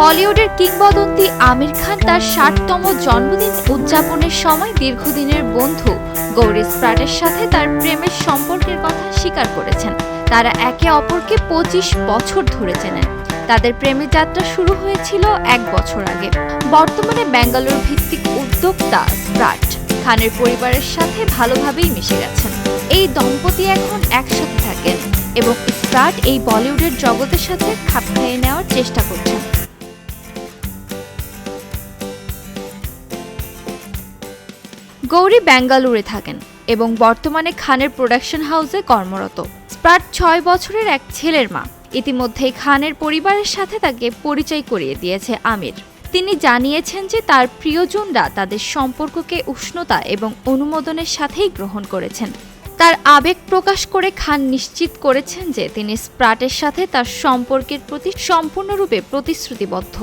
বলিউডের কিংবদন্তি আমির খান তার ষাটতম জন্মদিন উদযাপনের সময় দীর্ঘদিনের বন্ধু গৌরী স্প্রাটের সাথে তার প্রেমের সম্পর্কের কথা স্বীকার করেছেন। তারা একে অপরকে পঁচিশ বছর ধরে চেনেন। তাদের প্রেমের যাত্রা শুরু হয়েছিল এক বছর আগে। বর্তমানে ব্যাঙ্গালোর ভিত্তিক উদ্যোক্তা স্প্রাট খানের পরিবারের সাথে ভালোভাবেই মিশে গেছেন। এই দম্পতি এখন একসাথে থাকেন এবং স্প্রাট এই বলিউডের জগতের সাথে খাপ খাইয়ে নেওয়ার চেষ্টা করছেন। গৌরী ব্যাঙ্গালুরে থাকেন এবং বর্তমানে খানের প্রোডাকশন হাউসে কর্মরত। স্প্রাট ছয় বছরের এক ছেলের মা। ইতিমধ্যেই খানের পরিবারের সাথে তাকে পরিচয় করিয়ে দিয়েছে আমির। তিনি জানিয়েছেন যে তার প্রিয়জনরা তাদের সম্পর্ককে উষ্ণতা এবং অনুমোদনের সাথেই গ্রহণ করেছেন। তার আবেগ প্রকাশ করে খান নিশ্চিত করেছেন যে তিনি স্প্রাটের সাথে তার সম্পর্কের প্রতি সম্পূর্ণরূপে প্রতিশ্রুতিবদ্ধ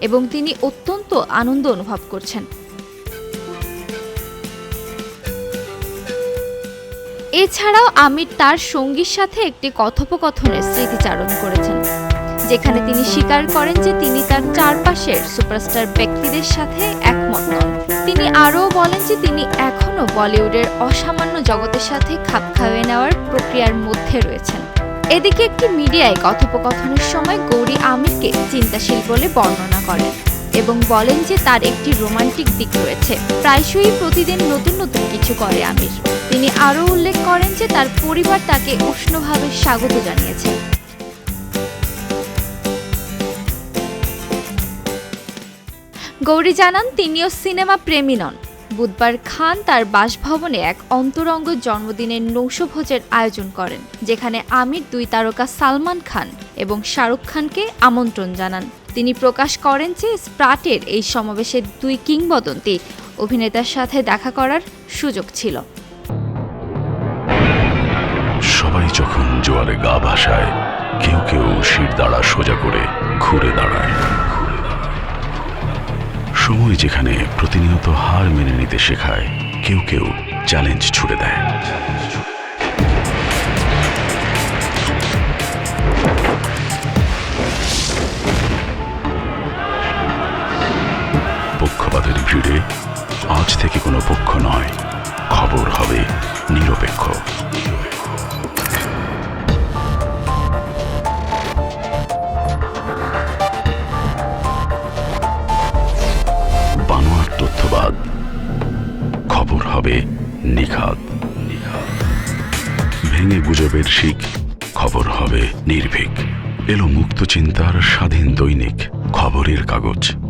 এবং তিনি অত্যন্ত আনন্দ অনুভব করছেন। এছাড়াও আমির তার সঙ্গীর সাথে একটি কথোপকথনের স্মৃতিচারণ করেছেন, যেখানে তিনি স্বীকার করেন যে তিনি তার চারপাশের সুপারস্টার ব্যক্তিদের সাথে একমত নন। তিনি আরও বলেন যে তিনি এখনও বলিউডের অসামান্য জগতের সাথে খাপ খাইয়ে নেওয়ার প্রক্রিয়ার মধ্যে রয়েছেন। এদিকে একটি মিডিয়ায় কথোপকথনের সময় গৌরী আমিরকে চিন্তাশীল বলে বর্ণনা করেন। এবং বলেন যে তার একটি রোমান্টিক দিক রয়েছে। প্রায়শই প্রতিদিন নতুন নতুন কিছু করে আমির। তিনি আরও উল্লেখ করেন যে তার পরিবার তাকে উষ্ণভাবে স্বাগত জানিয়েছে গৌরী জানান, তিনিও সিনেমা প্রেমী নন। বুধবার খান তার বাসভবনে এক অন্তরঙ্গ জন্মদিনের নৌশভোজের আয়োজন করেন, যেখানে আমির দুই তারকা সালমান খান এবং শাহরুখ খানকে আমন্ত্রণ জানান। তিনি প্রকাশ করেন যে স্প্রাটের এই সমাবেশে দুই কিংবদন্তি অভিনেতার সাথে দেখা করার সুযোগ ছিল। সবাই যখন জোয়ারে গা ভাসায়, কেউ কেউ শির দাঁড়া সোজা করে ঘুরে দাঁড়ায়। সময় যেখানে প্রতিনিয়ত হার মেনে নিতে শেখায়, কেউ কেউ চ্যালেঞ্জ ছুড়ে দেয়। আজ থেকে কোনো পক্ষ নয়। খবর হবে নিরপেক্ষ। তথ্যবাদ। খবর হবে নিখাত ভেঙে গুজবের শিখ। খবর হবে নির্ভীক। এলো মুক্ত চিন্তার স্বাধীন দৈনিক। খবরের কাগজ।